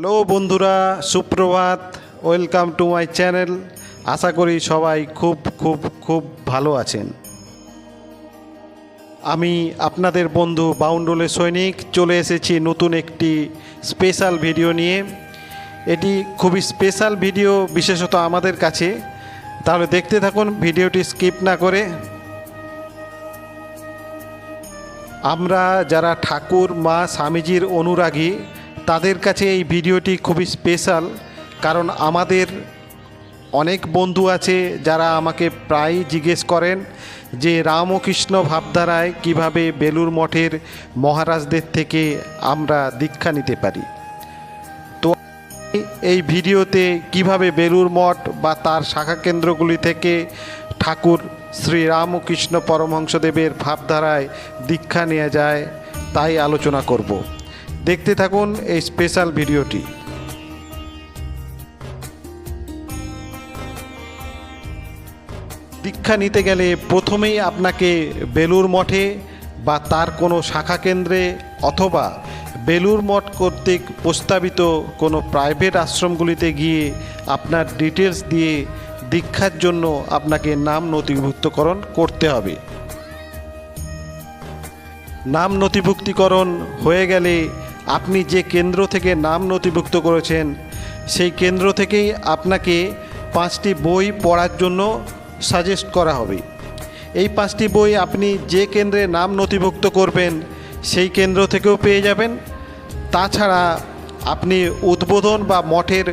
Hello বন্ধুরা, সুপ্রভাত, welcome to my channel. আশা করি সবাই খুব খুব খুব ভালো আছেন। আমি আপনাদের বন্ধু বাউন্ডুলে সৈনিক, চলে এসেছি নতুন একটি স্পেশাল ভিডিও নিয়ে। এটি খুবই স্পেশাল ভিডিও, বিশেষত আমাদের কাছে। তাহলে দেখতে থাকুন, ভিডিওটি স্কিপ না করে। আমরা যারা ঠাকুর, মা, স্বামীজির অনুরাগী তাদের কাছে এই ভিডিওটি খুবই স্পেশাল, কারণ আমাদের অনেক বন্ধু আছে যারা আমাকে প্রায় জিজ্ঞেস করেন যে রামকৃষ্ণ ভাবধারায় কীভাবে বেলুর মঠের মহারাজদের থেকে আমরা দীক্ষা নিতে পারি। তো এই ভিডিওতে কীভাবে বেলুর মঠ বা তার শাখা কেন্দ্রগুলি থেকে ঠাকুর শ্রী রামকৃষ্ণ পরমহংসদেবের ভাবধারায় দীক্ষা নেওয়া যায়, তাই আলোচনা করব। দেখতে থাকুন এই স্পেশাল ভিডিওটি। দীক্ষা নিতে গেলে প্রথমেই আপনাকে বেলুর মঠে বা তার কোনো শাখা কেন্দ্রে অথবা বেলুর মঠ কর্তৃক প্রস্তাবিত কোনো প্রাইভেট আশ্রমগুলিতে গিয়ে আপনার ডিটেলস দিয়ে দীক্ষার জন্য আপনাকে নাম নথিভুক্তকরণ করতে হবে। নাম নথিভুক্তিকরণ হয়ে গেলে আপনি যে কেন্দ্র থেকে নাম নথিভুক্ত করেছেন, সেই কেন্দ্র থেকেই আপনাকে পাঁচটি বই পড়ার জন্য সাজেস্ট করা হবে। এই পাঁচটি বই আপনি যে কেন্দ্রে নাম নথিভুক্ত করবেন, সেই কেন্দ্র থেকেও পেয়ে যাবেন। তাছাড়া আপনি উদ্বোধন বা মঠের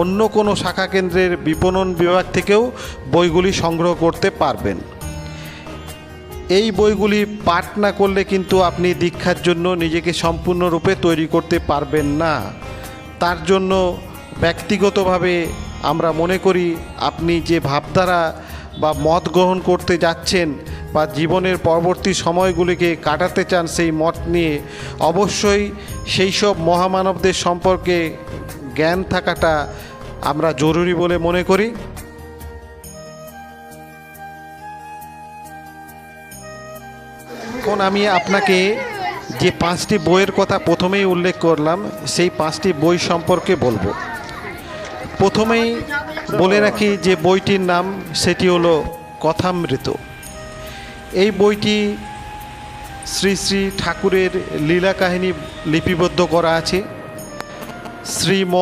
অন্য কোনো শাখা কেন্দ্রের বিপণন বিভাগ থেকেও বইগুলি সংগ্রহ করতে পারবেন। এই বইগুলি পাঠ না করলে কিন্তু আপনি দীক্ষার জন্য নিজেকে সম্পূর্ণরূপে তৈরি করতে পারবেন না। তার জন্য ব্যক্তিগতভাবে আমরা মনে করি আপনি যে ভাবধারা বা মত গ্রহণ করতে যাচ্ছেন বা জীবনের পরবর্তী সময়গুলিকে কাটাতে চান সেই মত নিয়ে, অবশ্যই সেই সব মহামানবদের সম্পর্কে জ্ঞান থাকাটা আমরা জরুরি বলে মনে করি। এখন আমি আপনাকে যে পাঁচটি বইয়ের কথা প্রথমেই উল্লেখ করলাম, সেই পাঁচটি বই সম্পর্কে বলব। প্রথমেই বলে রাখি যে বইটির নাম, সেটি হলো কথামৃত। এই বইটি শ্রী শ্রী ঠাকুরের লীলা কাহিনী লিপিবদ্ধ করা আছে। শ্রী ম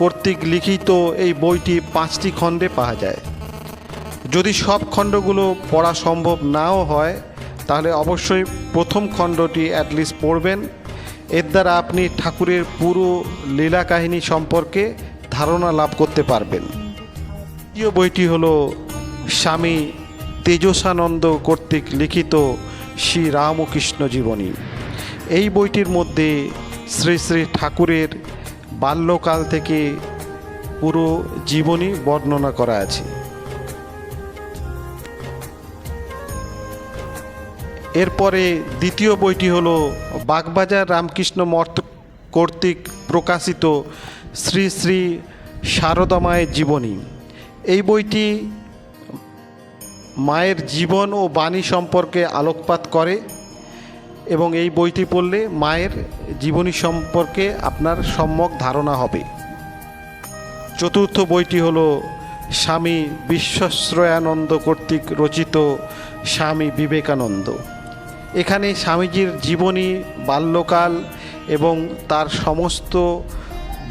কর্তৃক লিখিত এই বইটি পাঁচটি খণ্ডে পাওয়া যায়। যদি সব খণ্ডগুলো পড়া সম্ভব নাও হয় তাহলে অবশ্যই প্রথম খণ্ডটি অ্যাটলিস্ট পড়বেন। এর দ্বারা আপনি ঠাকুরের পুরো লীলা কাহিনী সম্পর্কে ধারণা লাভ করতে পারবেন। দ্বিতীয় বইটি হলো স্বামী তেজসানন্দ কর্তৃক লিখিত শ্রী রামকৃষ্ণ জীবনী। এই বইটির মধ্যে শ্রী শ্রী ঠাকুরের বাল্যকাল থেকে পুরো জীবনী বর্ণনা করা আছে। এরপরে দ্বিতীয় বইটি হলো বাগবাজার রামকৃষ্ণ মর্ত কর্তৃক প্রকাশিত শ্রী শ্রী শারদামায়ের জীবনী। এই বইটি মায়ের জীবন ও বাণী সম্পর্কে আলোকপাত করে এবং এই বইটি পড়লে মায়ের জীবনী সম্পর্কে আপনার সম্যক ধারণা হবে। চতুর্থ বইটি হল স্বামী বিশ্বশ্রয়ানন্দ কর্তৃক রচিত স্বামী বিবেকানন্দ। এখানে স্বামীজির জীবনী, বাল্যকাল এবং তার সমস্ত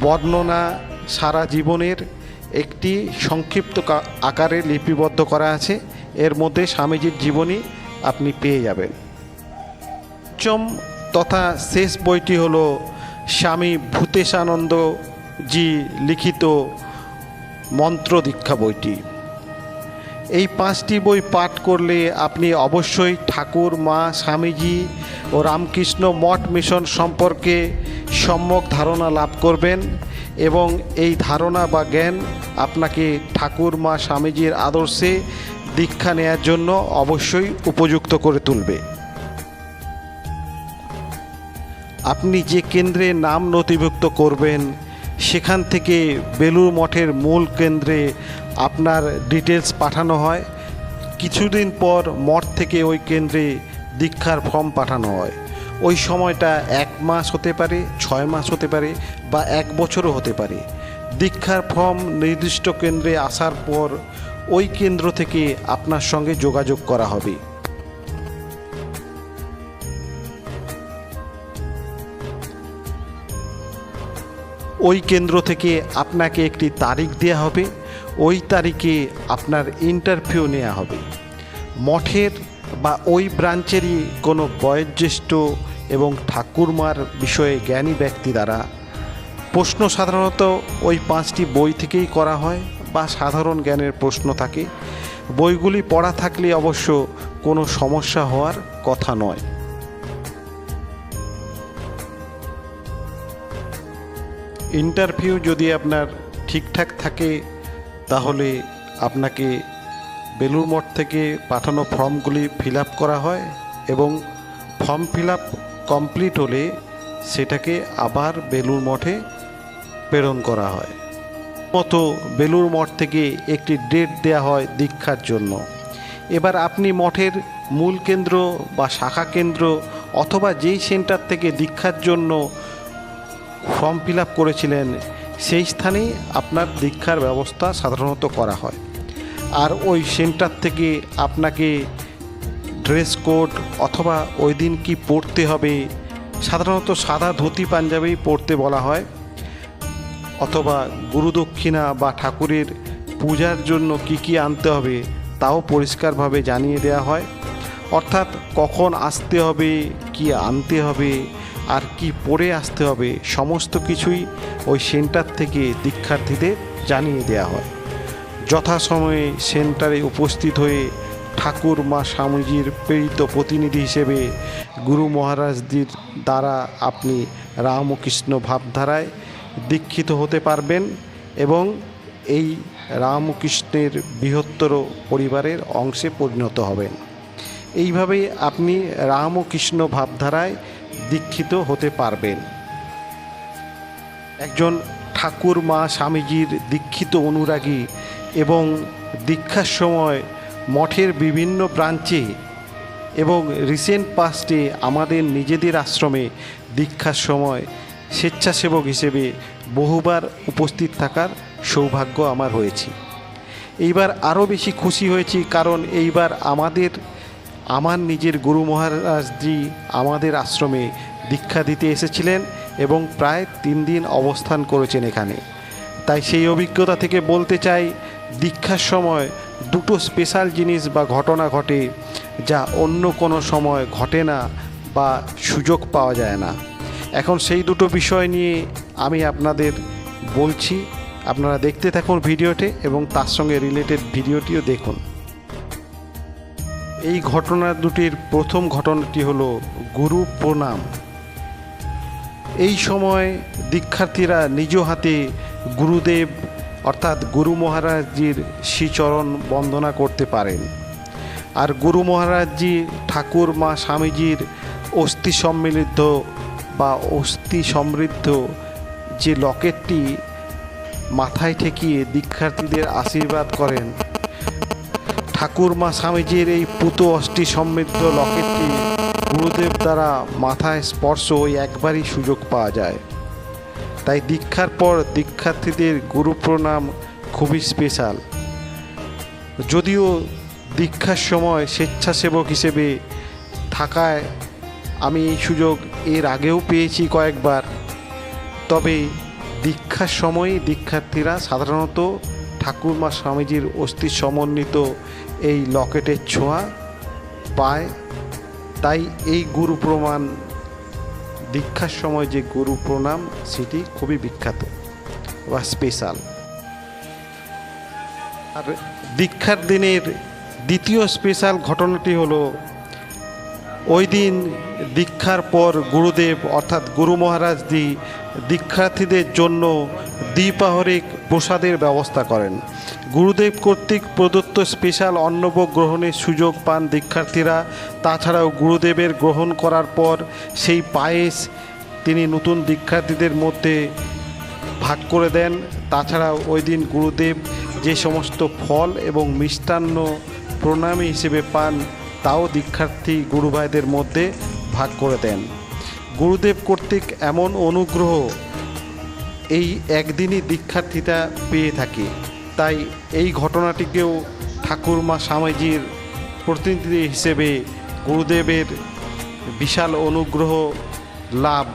বর্ণনা সারা জীবনের একটি সংক্ষিপ্ত আকারে লিপিবদ্ধ করা আছে। এর মধ্যে স্বামীজির জীবনী আপনি পেয়ে যাবেন। পঞ্চম তথা শেষ বইটি হল স্বামী ভূতেশানন্দজি লিখিত মন্ত্র দীক্ষা বইটি। এই পাঁচটি বই পাঠ করলে আপনি অবশ্যই ঠাকুর, মা, স্বামীজি ও রামকৃষ্ণ মঠ মিশন সম্পর্কে সম্যক ধারণা লাভ করবেন এবং এই ধারণা বা জ্ঞান আপনাকে ঠাকুর, মা, স্বামীজির আদর্শে দীক্ষা নেয়ার জন্য অবশ্যই উপযুক্ত করে তুলবে। আপনি যে কেন্দ্রে নাম নথিভুক্ত করবেন, সেখান থেকে বেলুর মঠের মূল কেন্দ্রে আপনার ডিটেলস পাঠানো হয়। কিছুদিন পর মঠ থেকে ওই কেন্দ্রে দীক্ষার ফর্ম পাঠানো হয়। ওই সময়টা এক মাস হতে পারে, ছয় মাস হতে পারে বা এক বছরও হতে পারে। দীক্ষার ফর্ম নির্দিষ্ট কেন্দ্রে আসার পর ওই কেন্দ্র থেকে আপনার সঙ্গে যোগাযোগ করা হবে। ওই কেন্দ্র থেকে আপনাকে একটি তারিখ দেওয়া হবে। ওই তারিখে আপনার ইন্টারভিউ নেওয়া হবে। মঠের বা ওই ব্রাঞ্চেরই কোনো বয়োজ্যেষ্ঠ এবং ঠাকুরমার বিষয়ে জ্ঞানী ব্যক্তি দ্বারা প্রশ্ন সাধারণত ওই পাঁচটি বই থেকেই করা হয় বা সাধারণ জ্ঞানের প্রশ্ন থাকে। বইগুলি পড়া থাকলে অবশ্য কোনো সমস্যা হওয়ার কথা নয়। ইন্টারভিউ যদি আপনার ঠিকঠাক থাকে তাহলে আপনাকে বেলুর মঠ থেকে পাঠানো ফর্মগুলি ফিল করা হয় এবং ফর্ম ফিল কমপ্লিট হলে সেটাকে আবার বেলুর মঠে প্রেরণ করা হয়। মতো বেলুর মঠ থেকে একটি ডেট দেয়া হয় দীক্ষার জন্য। এবার আপনি মঠের মূল কেন্দ্র বা শাখা কেন্দ্র অথবা যেই সেন্টার থেকে দীক্ষার জন্য ফর্ম ফিল করেছিলেন সেই স্থানেই আপনার দীক্ষার ব্যবস্থা সাধারণত করা হয়। আর ওই সেন্টার থেকে আপনাকে ড্রেস কোড অথবা ওই দিন কি পড়তে হবে, সাধারণত সাদা ধুতি, পাঞ্জাবি পড়তে বলা হয়। অথবা গুরুদক্ষিণা বা ঠাকুরের পূজার জন্য কি কি আনতে হবে, তাও পরিষ্কারভাবে জানিয়ে দেওয়া হয়। অর্থাৎ কখন আসতে হবে, কি আনতে হবে, আর কি পরে আসতে হবে, সমস্ত কিছুই ওই সেন্টার থেকে দীক্ষার্থীদের জানিয়ে দেওয়া হয়। যথাসময়ে সেন্টারে উপস্থিত হয়ে ঠাকুর মা স্বামীজির প্রেরিত প্রতিনিধি হিসেবে গুরু মহারাজদের দ্বারা আপনি রামকৃষ্ণ ভাবধারায় দীক্ষিত হতে পারবেন এবং এই রামকৃষ্ণের বৃহত্তর পরিবারের অংশে পরিণত হবেন। এইভাবেই আপনি রামকৃষ্ণ ভাবধারায় দীক্ষিত হতে পারবেন। একজন ঠাকুর মা স্বামীজির দীক্ষিত অনুরাগী এবং দীক্ষার সময় মঠের বিভিন্ন ব্রাঞ্চে এবং রিসেন্ট পাস্টে আমাদের নিজেদের আশ্রমে দীক্ষার সময় স্বেচ্ছাসেবক হিসেবে বহুবার উপস্থিত থাকার সৌভাগ্য আমার হয়েছে। এইবার আরও বেশি খুশি হয়েছি কারণ এইবার আমাদের আমার নিজের গুরু মহারাজজি আমাদের আশ্রমে দীক্ষা দিতে এসেছিলেন এবং প্রায় তিন দিন অবস্থান করেছেন এখানে। তাই সেই অভিজ্ঞতা থেকে বলতে চাই, দীক্ষার সময় দুটো স্পেশাল জিনিস বা ঘটনা ঘটে যা অন্য কোনো সময় ঘটে না বা সুযোগ পাওয়া যায় না। এখন সেই দুটো বিষয় নিয়ে আমি আপনাদের বলছি, আপনারা দেখতে থাকুন ভিডিওটি এবং তার সঙ্গে রিলেটেড ভিডিওটিও দেখুন। এই ঘটনা দুটির প্রথম ঘটনাটি হলো গুরু প্রণাম। এই সময় দীক্ষার্থীরা নিজ হাতে গুরুদেব অর্থাৎ গুরু মহারাজজির শ্রীচরণ বন্দনা করতে পারেন। আর গুরু মহারাজজি ঠাকুর মা স্বামীজির অস্থি সম্মিলিত বা অস্থি সমৃদ্ধ যে লকেটটি মাথায় ঠেকিয়ে দীক্ষার্থীদের আশীর্বাদ করেন ঠাকুর মা স্বামীজির এই পুত অষ্টি সমৃদ্ধ লকেটটি গুরুদেব দ্বারা মাথায় স্পর্শ ওই একবারই সুযোগ পাওয়া যায়। তাই দীক্ষার পর দীক্ষার্থীদের গুরু প্রণাম খুবই স্পেশাল। যদিও দীক্ষার সময় স্বেচ্ছাসেবক হিসেবে থাকায় আমি এই সুযোগ এর আগেও পেয়েছি কয়েকবার। তবে দীক্ষার সময়ই দীক্ষার্থীরা সাধারণত ঠাকুরমা স্বামীজির অস্থি সমন্বিত এই লকেটের ছোঁয়া পায়। তাই এই গুরু প্রমাণ, দীক্ষার সময় যে গুরু প্রণাম, সেটি খুবই বিখ্যাত বা স্পেশাল আর দীক্ষার দিনের দ্বিতীয় স্পেশাল ঘটনাটি হলো ওই দিন দীক্ষার পর গুরুদেব অর্থাৎ গুরু মহারাজ দি দীক্ষার্থীদের জন্য দ্বিপাহরিক প্রসাদের ব্যবস্থা করেন। গুরুদেব কর্তৃক প্রদত্ত স্পেশাল অন্নভোগ গ্রহণের সুযোগ পান দীক্ষার্থীরা। তাছাড়াও গুরুদেবের গ্রহণ করার পর সেই পায়েস তিনি নতুন দীক্ষার্থীদের মধ্যে ভাগ করে দেন। তাছাড়াও ওই দিন গুরুদেব যে সমস্ত ফল এবং মিষ্টান্ন প্রণামী হিসেবে পান তাও দীক্ষার্থী গুরু ভাইদের মধ্যে ভাগ করে দেন। গুরুদেব কর্তৃক এমন অনুগ্রহ এই একদিনই দীক্ষার্থীতা পেয়ে থাকে। তাই এই ঘটনাটিকেও ঠাকুরমা স্বামীজির প্রতিনিধি হিসেবে গুরুদেবের বিশাল অনুগ্রহ লাভ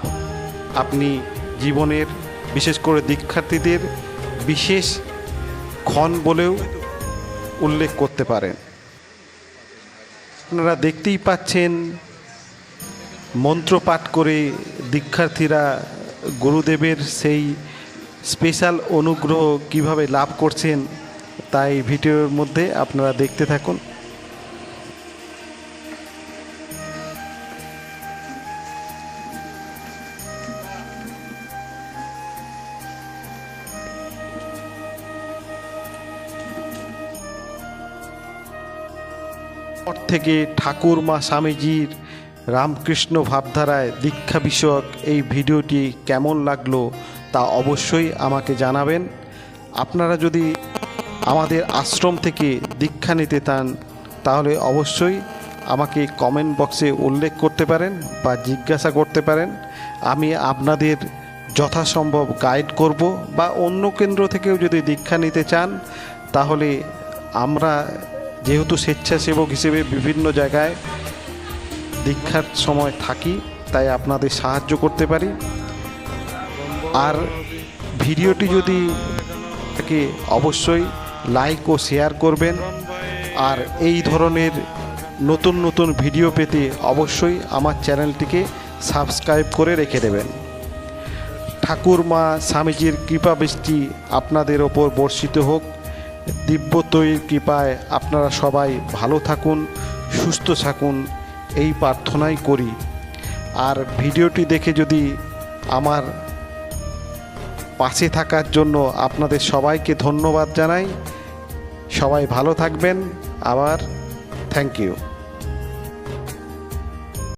আপনি জীবনের, বিশেষ করে দীক্ষার্থীদের বিশেষ ক্ষণ বলেও উল্লেখ করতে পারেন। আপনারা দেখতেই পাচ্ছেন মন্ত্র পাঠ করে দীক্ষার্থীরা গুরুদেবের সেই স্পেশাল অনুগ্রহ কীভাবে লাভ করছেন, তাই ভিডিওর মধ্যে আপনারা দেখতে থাকুন। পর থেকে ঠাকুর মা স্বামীজির রামকৃষ্ণ ভাবধারায় দীক্ষা বিষয়ক এই ভিডিওটি কেমন লাগল তা অবশ্যই আমাকে জানাবেন। আপনারা যদি আমাদের আশ্রম থেকে দীক্ষা নিতে চান, তাহলে অবশ্যই আমাকে কমেন্ট বক্সে উল্লেখ করতে পারেন বা জিজ্ঞাসা করতে পারেন। আমি আপনাদের যথাসম্ভব গাইড করব বা অন্য কেন্দ্র থেকেও যদি দীক্ষা নিতে চান, তাহলে আমরা যেহেতু স্বেচ্ছাসেবক হিসেবে বিভিন্ন জায়গায় দীক্ষার সময় থাকি, তাই আপনাদের সাহায্য করতে পারি। আর ভিডিওটি যদি থাকে, অবশ্যই লাইক ও শেয়ার করবেন। আর এই ধরনের নতুন নতুন ভিডিও পেতে অবশ্যই আমার চ্যানেলটিকে সাবস্ক্রাইব করে রেখে দেবেন। ঠাকুর মা স্বামীজির কৃপা বৃষ্টি আপনাদের ওপর বর্ষিত হোক। দিব্য তৈর কৃপায় আপনারা সবাই ভালো থাকুন, সুস্থ থাকুন, এই প্রার্থনাই করি। আর ভিডিওটি দেখে যদি আমার পাশে থাকার জন্য আপনাদের সবাইকে ধন্যবাদ জানাই। সবাই ভালো থাকবেন। আবার থ্যাংক ইউ।